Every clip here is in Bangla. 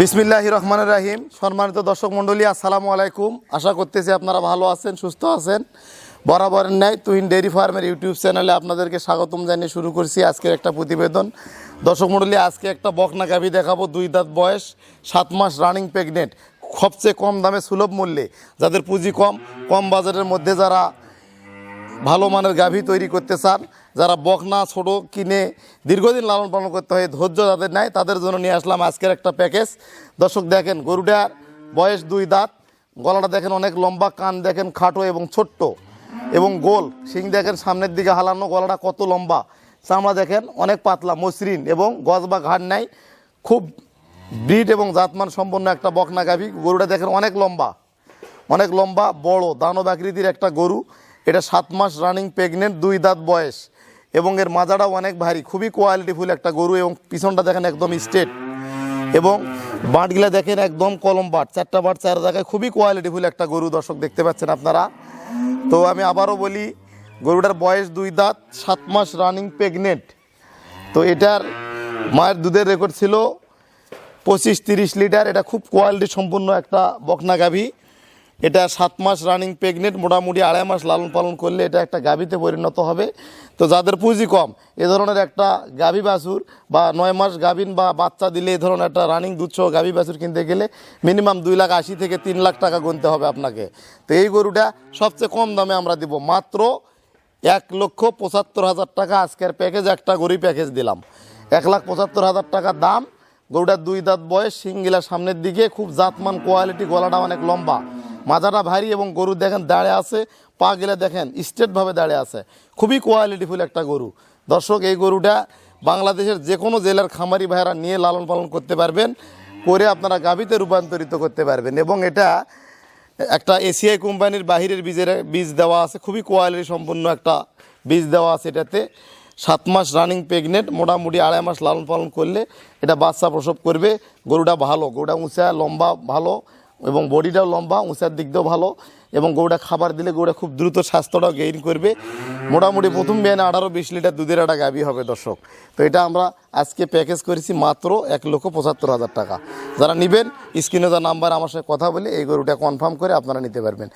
বিসমিল্লাহ রহমানের রাহিম। সম্মানিত দর্শক মণ্ডলী, আসসালামু আলাইকুম। আশা করতেছি আপনারা ভালো আছেন, সুস্থ আছেন। বরাবরের ন্যায় তুহিন ডেয়ারি ফার্মের ইউটিউব চ্যানেলে আপনাদেরকে স্বাগতম জানিয়ে শুরু করছি আজকের একটা প্রতিবেদন। দর্শক মণ্ডলী, আজকে একটা বকনা গাভি দেখাবো, দুই দাঁত বয়স, সাত মাস রানিং প্রেগনেন্ট সবচেয়ে কম দামে সুলভ মূল্যে, যাদের পুঁজি কম কম বাজারের মধ্যে যারা ভালো মানের গাভী তৈরি করতে চান যারা বকনা, ছোট, কিনে দীর্ঘদিন লালন পালন করতে হয়, ধৈর্য যাদের নেয় তাদের জন্য নিয়ে আসলাম আজকের একটা প্যাকেজ। দর্শক দেখেন গরুটার বয়স দুই দাঁত, গলাটা দেখেন অনেক লম্বা, কান দেখেন খাটো এবং ছোট্ট এবং গোল। শিং দেখেন সামনের দিকে হালানো, গলাটা কত লম্বা। চামড়া দেখেন অনেক পাতলা, মসৃণ এবং গজ বা ঘাট নাই। খুব ব্রিড এবং জাতমান সম্পন্ন একটা বকনা গাভী। গরুটা দেখেন অনেক লম্বা অনেক লম্বা, বড়, দানব আকৃতির একটা গরু। এটা সাত মাস রানিং প্রেগনেন্ট দুই দাঁত বয়স। এবং এর মাজাটাও অনেক ভারী, খুবই কোয়ালিটিফুল একটা গরু এবং পিছনটা দেখেন একদম স্ট্রেট এবং বাঁটগুলা দেখেন একদম কলম বাট, চারটা বাট চার জায়গায় খুবই কোয়ালিটিফুল একটা গরু দর্শক দেখতে পাচ্ছেন আপনারা। তো আমি আবারও বলি, গরুটার বয়স দুই দাঁত, সাত মাস রানিং প্রেগনেন্ট তো এটার মায়ের দুধের রেকর্ড ছিল পঁচিশ তিরিশ লিটার, এটা খুব কোয়ালিটি সম্পূর্ণ একটা বকনা গাভী। এটা সাত মাস রানিং প্রেগনেন্ট মোটামুটি আড়াই মাস লালন পালন করলে এটা একটা গাভীতে পরিণত হবে। তো যাদের পুঁজি কম, এ ধরনের একটা গাভী বাছুর বা নয় মাস গাভীন বা বাচ্চা দিলে এ ধরনের একটা রানিং দুধসহ গাভী বাছুর কিনতে গেলে মিনিমাম দুই লাখ আশি থেকে তিন লাখ টাকা গুনতে হবে আপনাকে। তো এই গরুটা সবচেয়ে কম দামে আমরা দিব। মাত্র এক লক্ষ পঁচাত্তর হাজার টাকা আজকের প্যাকেজ একটা গরুই প্যাকেজ দিলাম। এক লাখ পঁচাত্তর হাজার টাকা দাম। গরুটার দুই দাঁত বয়স সিঙ্গিলা সামনের দিকে, খুব জাতমান কোয়ালিটি গলাটা অনেক লম্বা। মাথাটা ভারী এবং গরু দেখেন দাঁড়ে আছে, পা গেলে দেখেন স্ট্রেটভাবে দাঁড়িয়ে আছে। খুবই কোয়ালিটিফুল একটা গরু। দর্শক, এই গরুটা বাংলাদেশের যে কোনো জেলার খামারি ভাইয়েরা নিয়ে লালন পালন করতে পারবেন, করে আপনারা গাভীতে রূপান্তরিত করতে পারবেন এবং এটা একটা এসিআই কোম্পানির বাহিরের বীজের বীজ দেওয়া আছে, খুবই কোয়ালিটি সম্পন্ন একটা বীজ দেওয়া আছে এটাতে। সাত মাস রানিং প্রেগনেন্ট মোটামুটি আড়াই মাস লালন পালন করলে এটা বাচ্চা প্রসব করবে। গরুটা ভালো, গরুটা উঁচা, লম্বা, ভালো এবং বডিটাও লম্বা, উঁচার দিক দিয়েও ভালো, এবং গরুটা খাবার দিলে গরুটা খুব দ্রুত স্বাস্থ্যটাও গেইন করবে। মোটামুটি প্রথম বিয়ানে আঠারো বিশ লিটার দুধের একটা গাভী হবে দর্শক। তো এটা আমরা আজকে প্যাকেজ করেছি মাত্র এক লক্ষ পঁচাত্তর হাজার টাকা। যারা নেবেন স্ক্রিনে যা নাম্বার আমার সাথে কথা বলে এই গরুটা কনফার্ম করে আপনারা নিতে পারবেন।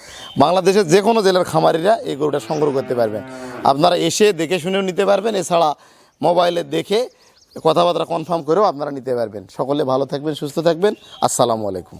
বাংলাদেশের যে কোনো জেলার খামারিরা এই গরুটা সংগ্রহ করতে পারবেন। আপনারা এসে দেখে শুনেও নিতে পারবেন, এছাড়া মোবাইলে দেখে কথাবার্তা কনফার্ম করেও আপনারা নিতে পারবেন। সকলে ভালো থাকবেন, সুস্থ থাকবেন। আসসালামু আলাইকুম।